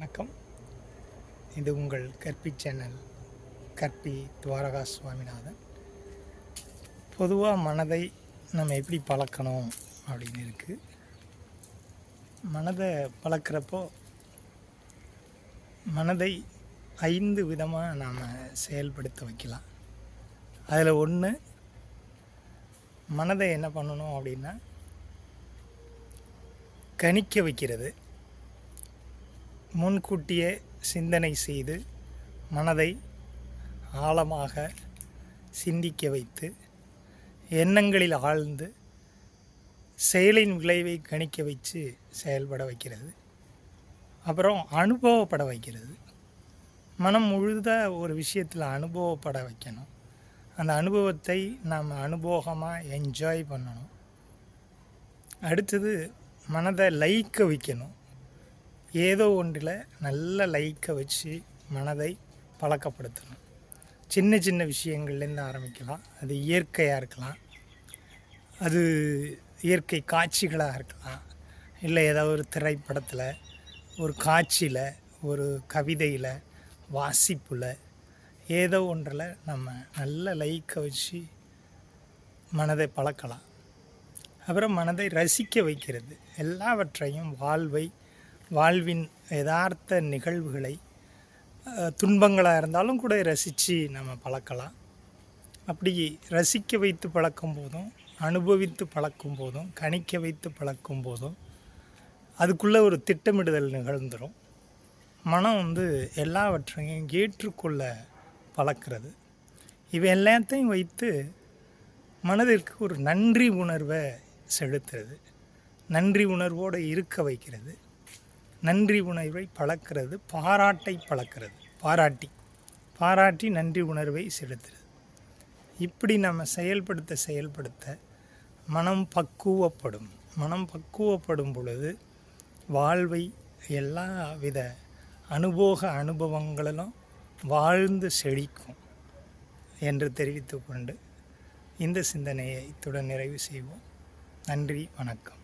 வணக்கம். இது உங்கள் கற்பி சேனல் கற்பி துவாரகா சுவாமிநாதன் பொதுவாக மனதை நம்ம எப்படி பழக்கணும் அப்படின்னு இருக்குது மனதை பழக்கிறப்போ மனதை ஐந்து விதமாக நாம் செயல்படுத்த வைக்கலாம். அதில் ஒன்று மனதை என்ன பண்ணணும் அப்படின்னா கணிக்க வைக்கிறது. முன்கூட்டியே சிந்தனை செய்து மனதை ஆழமாக சிந்திக்க வைத்து எண்ணங்களில் ஆழ்ந்து செயலின் விளைவை கணிக்க வச்சு செயல்பட வைக்கிறது. அப்புறம் அனுபவப்பட வைக்கிறது. மனம் முழுத ஒரு விஷயத்தில் அனுபவப்பட வைக்கணும். அந்த அனுபவத்தை நாம் அனுபவமாக என்ஜாய் பண்ணணும். அடுத்தது மனதை லயிக்க வைக்கணும். ஏதோ ஒன்றில் நல்ல லைக்கை வச்சு மனதை பழக்கப்படுத்தணும். சின்ன சின்ன விஷயங்கள்லேருந்து ஆரம்பிக்கலாம். அது இயற்கையாக இருக்கலாம். அது இயற்கை காட்சிகளாக இருக்கலாம். இல்லை ஏதாவது ஒரு திரைப்படத்தில் ஒரு காட்சியில் ஒரு கவிதையில் வாசிப்பில் ஏதோ ஒன்றில் நம்ம நல்ல லைக்கை வச்சு மனதை பழக்கலாம். அப்புறம் மனதை ரசிக்க வைக்கிறது. எல்லாவற்றையும் வாழ்வை வாழ்வின் யதார்த்த நிகழ்வுகளை துன்பங்களாக இருந்தாலும் கூட ரசித்து நம்ம பழக்கலாம். அப்படி ரசிக்க வைத்து பழக்கும் போதும் அனுபவித்து பழக்கும் போதும் கணிக்க வைத்து பழக்கும் போதும் அதுக்குள்ளே ஒரு திட்டமிடுதல் நிகழ்ந்துடும் மனம் வந்து எல்லாவற்றையும் ஏற்றுக்கொள்ள பழக்கிறது. இவை எல்லாத்தையும் வைத்து மனதிற்கு ஒரு நன்றி உணர்வை செலுத்துறது. நன்றி உணர்வோடு இருக்க வைக்கிறது. நன்றி உணர்வை பழக்கிறது பாராட்டை பழக்கிறது. பாராட்டி. பாராட்டி நன்றி உணர்வை செலுத்துறது. இப்படி நம்ம செயல்படுத்த செயல்படுத்த மனம் பக்குவப்படும். மனம் பக்குவப்படும் பொழுது வாழ்வை எல்லா வித அனுபோக அனுபவங்களிலும் வாழ்ந்து செழிக்கும் என்று தெரிவித்துக்கொண்டு இந்த சிந்தனையை இத்துடன் நிறைவு செய்வோம். நன்றி வணக்கம்.